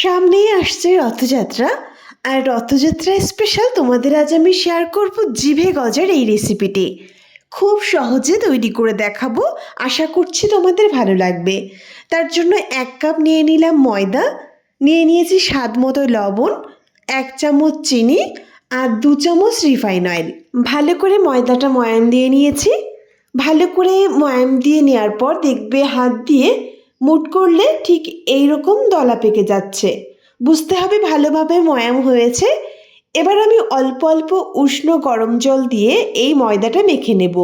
সামনেই আসছে রথযাত্রা। আর রথযাত্রা স্পেশাল তোমাদের আজ আমি শেয়ার করব জিভে গজার এই রেসিপিটি খুব সহজে তৈরি করে দেখাবো, আশা করছি তোমাদের ভালো লাগবে। তার জন্য এক কাপ নিয়ে নিলাম ময়দা, নিয়ে নিয়েছি স্বাদ মতো লবণ, এক চামচ চিনি আর দু চামচ রিফাইন অয়েল ভালো করে ময়দাটা ময়াম দিয়ে নিয়েছি। ভালো করে ময়াম দিয়ে নেওয়ার পর দেখবে হাত দিয়ে মুট করলে ঠিক এই রকম দলা পেকে যাচ্ছে। বুঝতে হবে ভালোভাবে ময়াম হয়েছে। এবার আমি অল্প অল্প উষ্ণ গরম জল দিয়ে এই ময়দাটা মেখে নেব।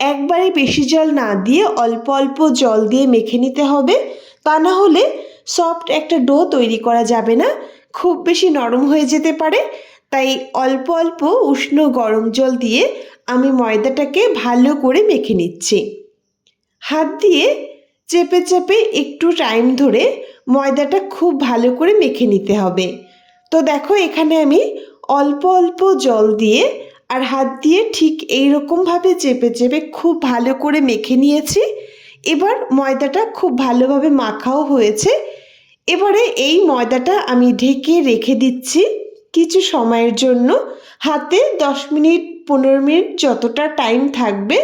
একবারে বেশি জল না দিয়ে অল্প অল্প জল দিয়ে মেখে নিতে হবে। তা না হলে সফট একটা ডো তৈরি করা যাবে না। খুব বেশি নরম হয়ে যেতে পারে। তাই অল্প অল্প উষ্ণ গরম জল দিয়ে আমি ময়দাটাকে ভালো করে মেখে নিচ্ছি। হাত দিয়ে চেপে চেপে একটু টাইম ধরে ময়দাটা খুব ভালো করে মেখে নিতে হবে। তো দেখো এখানে আমি অল্প অল্প জল দিয়ে আর হাত দিয়ে ঠিক এই রকমভাবে চেপে চেপে খুব ভালো করে মেখে নিয়েছি। এবার ময়দাটা খুব ভালোভাবে মাখাও হয়েছে। এবারে এই ময়দাটা আমি ঢেকে রেখে দিচ্ছি কিছু সময়ের জন্য। হাতে দশ মিনিট, পনেরো মিনিট যতটা টাইম থাকবে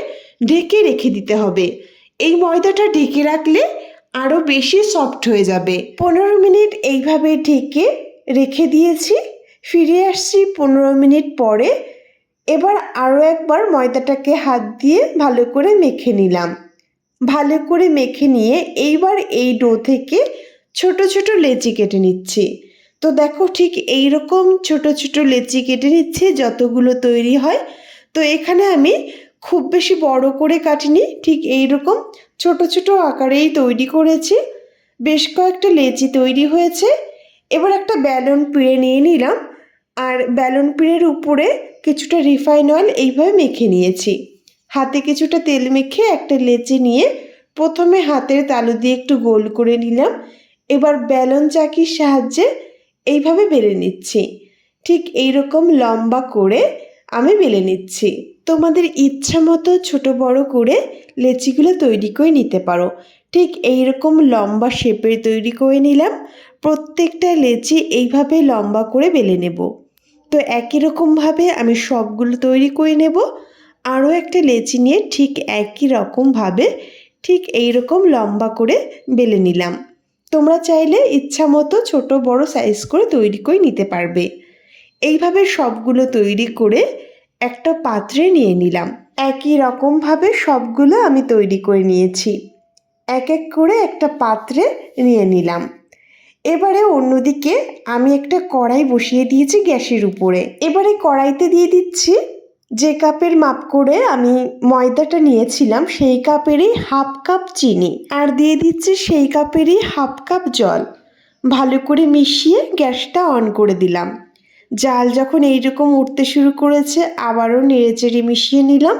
ঢেকে রেখে দিতে হবে। এই ময়দাটা ঢেকে রাখলে আরও বেশি সফট হয়ে যাবে। পনেরো মিনিট এইভাবে ঢেকে রেখে দিয়েছি। ফিরে আসছি পনেরো মিনিট পরে। এবার আরও একবার ময়দাটাকে হাত দিয়ে ভালো করে মেখে নিলাম। ভালো করে মেখে নিয়ে এইবার এই ডো থেকে ছোট ছোট লেচি কেটে নিচ্ছি। তো দেখো ঠিক এই রকম ছোট ছোট লেচি কেটে নিচ্ছে, যতগুলো তৈরি হয়। তো এখানে আমি খুব বেশি বড় করে কাটিনি, ঠিক এই রকম ছোট ছোট আকারেই তৈরি করেছি। বেশ কয়েকটা লেচি তৈরি হয়েছে। এবার একটা ব্যালন পিড়ে নিয়ে নিলাম আর ব্যালন পিড়ের উপরে কিছুটা রিফাইন অয়েল এইভাবে মেখে নিয়েছি। হাতে কিছুটা তেল মেখে একটা লেচি নিয়ে প্রথমে হাতের তালু দিয়ে একটু গোল করে নিলাম। এবার ব্যালন চাকির সাহায্যে এইভাবে বেড়ে নিচ্ছি। ঠিক এই রকম লম্বা করে আমি বেলে নিচ্ছি। তোমাদের ইচ্ছা মতো ছোটো বড় করে লেচিগুলো তৈরি করে নিতে পারো। ঠিক এই রকম লম্বা শেপের তৈরি করে নিলাম। প্রত্যেকটা লেচি এইভাবে লম্বা করে বেলে নেব। তো একই রকমভাবে আমি সবগুলো তৈরি করে নেব। আরও একটা লেচি নিয়ে ঠিক একই রকমভাবে ঠিক এই রকম লম্বা করে বেলে নিলাম। তোমরা চাইলে ইচ্ছা মতো ছোটো বড় সাইজ করে তৈরি করে নিতে পারবে। এইভাবে সবগুলো তৈরি করে একটা পাত্রে নিয়ে নিলাম। একই রকমভাবে সবগুলো আমি তৈরি করে নিয়েছি। এক এক করে একটা পাত্রে নিয়ে নিলাম। এবারে অন্যদিকে আমি একটা কড়াই বসিয়ে দিয়েছি গ্যাসের উপরে। এবারে কড়াইতে দিয়ে দিচ্ছি যে কাপের মাপ করে আমি ময়দাটা নিয়েছিলাম, সেই কাপেরই হাফ কাপ চিনি। আর দিয়ে দিচ্ছি সেই কাপেরই হাফ কাপ জল। ভালো করে মিশিয়ে গ্যাসটা অন করে দিলাম। জাল যখন এইরকম উঠতে শুরু করেছে, আবারও নেড়েচেড়ে মিশিয়ে নিলাম।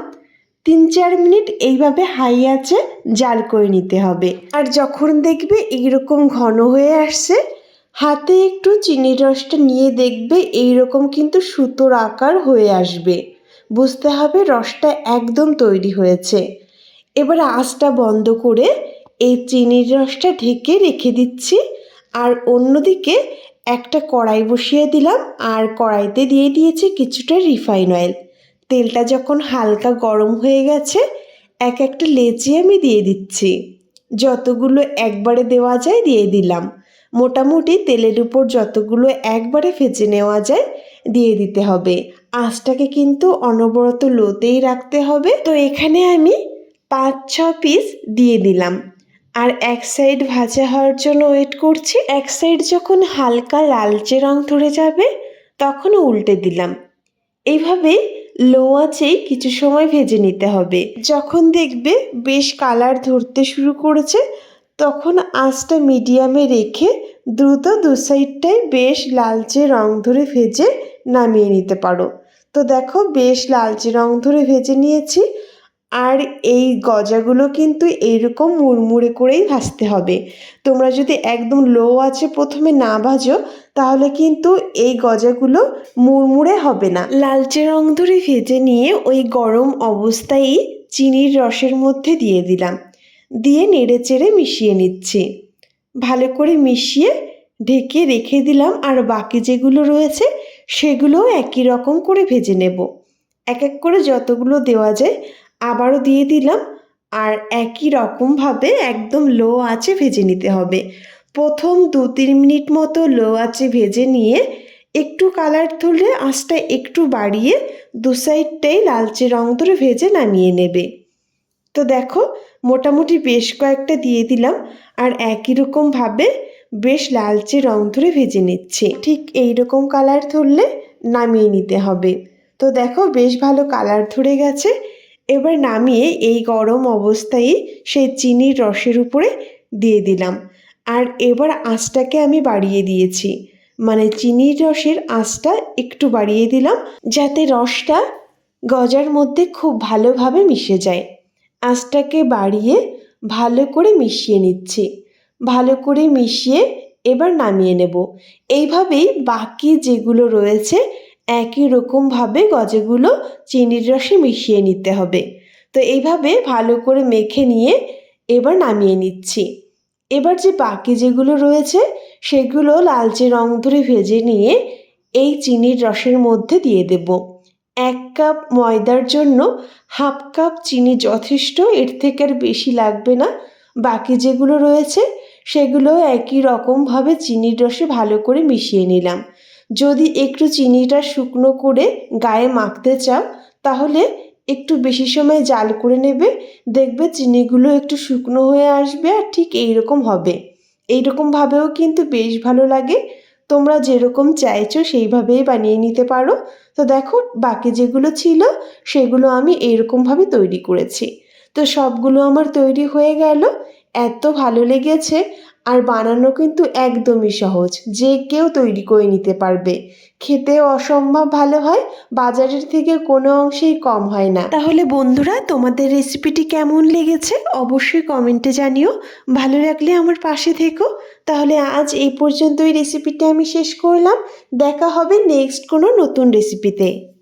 তিন চার মিনিট এইভাবে হাই আছে, জাল করে নিতে হবে। আর যখন দেখবে এইরকম ঘন হয়ে আসছে, হাতে একটু চিনির রসটা নিয়ে দেখবে এইরকম কিন্তু সুতোর আকার হয়ে আসবে। বুঝতে হবে রসটা একদম তৈরি হয়েছে। এবার আঁচটা বন্ধ করে এই চিনির রসটা ঢেকে রেখে দিচ্ছি। আর অন্যদিকে একটা কড়াই বসিয়ে দিলাম আর কড়াইতে দিয়ে দিয়েছি কিছুটা রিফাইন অয়েল। তেলটা যখন হালকা গরম হয়ে গেছে, এক একটা লেচি আমি দিয়ে দিচ্ছি। যতগুলো একবারে দেওয়া যায় দিয়ে দিলাম। মোটামুটি তেলের উপর যতগুলো একবারে ভেজে নেওয়া যায় দিয়ে দিতে হবে। আঁচটাকে কিন্তু অনবরত লোতেই রাখতে হবে। তো এখানে আমি পাঁচ ছ পিস দিয়ে দিলাম। আর এক সাইড ভাজা হওয়ার জন্য ওয়েট করছি। এক সাইড যখন হালকা লালচে রং ধরে যাবে, তখন উল্টে দিলাম। এইভাবে লো আঁচেই কিছু সময় ভেজে নিতে হবে। যখন দেখবে বেশ কালার ধরতে শুরু করেছে, তখন আঁচটা মিডিয়ামে রেখে দ্রুত দু সাইডটাই বেশ লালচে রং ধরে ভেজে নামিয়ে নিতে পারো। তো দেখো, বেশ লালচে রং ধরে ভেজে নিয়েছি। আর এই গজাগুলো কিন্তু এইরকম মুড়মুড়ে করেই ভাজতে হবে। তোমরা যদি একদম লো আছে প্রথমে না ভাজো, তাহলে কিন্তু এই গজাগুলো মুড়মুড়ে হবে না। লালচে রং ধরে ভেজে নিয়ে ওই গরম অবস্থায় চিনির রসের মধ্যে দিয়ে দিলাম। দিয়ে নেড়ে চেড়ে মিশিয়ে নিচ্ছি। ভালো করে মিশিয়ে ঢেকে রেখে দিলাম আর বাকি যেগুলো রয়েছে সেগুলোও একই রকম করে ভেজে নেব। এক এক করে যতগুলো দেওয়া যায় আবারও দিয়ে দিলাম। আর একই রকমভাবে একদম লো আঁচে ভেজে নিতে হবে। প্রথম দু তিন মিনিট মতো লো আঁচে ভেজে নিয়ে একটু কালার তুলে আঁচটা একটু বাড়িয়ে দু সাইডটাই লালচে রং ধরে ভেজে নামিয়ে নেবে। তো দেখো, মোটামুটি বেশ কয়েকটা দিয়ে দিলাম। আর একই রকমভাবে বেশ লালচে রং ধরে ভেজে নিচ্ছে। ঠিক এই রকম কালার ধরলে নামিয়ে নিতে হবে। তো দেখো, বেশ ভালো কালার ধরে গেছে। এবার নামিয়ে এই গরম অবস্থায় সেই চিনির রসের উপরে দিয়ে দিলাম। আর এবার আঁচটাকে আমি বাড়িয়ে দিয়েছি। মানে চিনির রসের আঁচটা একটু বাড়িয়ে দিলাম যাতে রসটা গজার মধ্যে খুব ভালোভাবে মিশে যায়। আঁচটাকে বাড়িয়ে ভালো করে মিশিয়ে নিচ্ছি। ভালো করে মিশিয়ে এবার নামিয়ে নেব। এইভাবেই বাকি যেগুলো রয়েছে একই রকমভাবে গজাগুলো চিনির রসে মিশিয়ে নিতে হবে। তো এইভাবে ভালো করে মেখে নিয়ে এবার নামিয়ে নিচ্ছি। এবার যে বাকি যেগুলো রয়েছে, সেগুলো লালচে রং ধরে ভেজে নিয়ে এই চিনির রসের মধ্যে দিয়ে দেব। এক কাপ ময়দার জন্য হাফ কাপ চিনি যথেষ্ট, এর থেকে আর বেশি লাগবে না। বাকি যেগুলো রয়েছে, সেগুলো একই রকমভাবে চিনির রসে ভালো করে মিশিয়ে নিলাম। যদি একটু চিনিটা শুকনো করে গায়ে মাখতে চাও, তাহলে একটু বেশি সময় জাল করে নেবে। দেখবে চিনিগুলো একটু শুকনো হয়ে আসবে আর ঠিক এইরকম হবে। এইরকমভাবেও কিন্তু বেশ ভালো লাগে। তোমরা যেরকম চাইছো সেইভাবেই বানিয়ে নিতে পারো। তো দেখো, বাকি যেগুলো ছিল সেগুলো আমি এইরকমভাবে তৈরি করেছি। তো সবগুলো আমার তৈরি হয়ে গেল। এত ভালো লেগেছে। আর বানানো কিন্তু একদমই সহজ। যে কেউ তৈরি করে নিতে পারবে। খেতে অসম্ভব ভালো হয়, বাজারের থেকে কোনো অংশেই কম হয় না। তাহলে বন্ধুরা, তোমাদের রেসিপিটি কেমন লেগেছে? অবশ্যই কমেন্টে জানিও। ভালো লাগলে আমার পাশে থেকো। তাহলে আজ এই পর্যন্তই রেসিপিটা আমি শেষ করলাম। দেখা হবে নেক্সট কোনো নতুন রেসিপিতে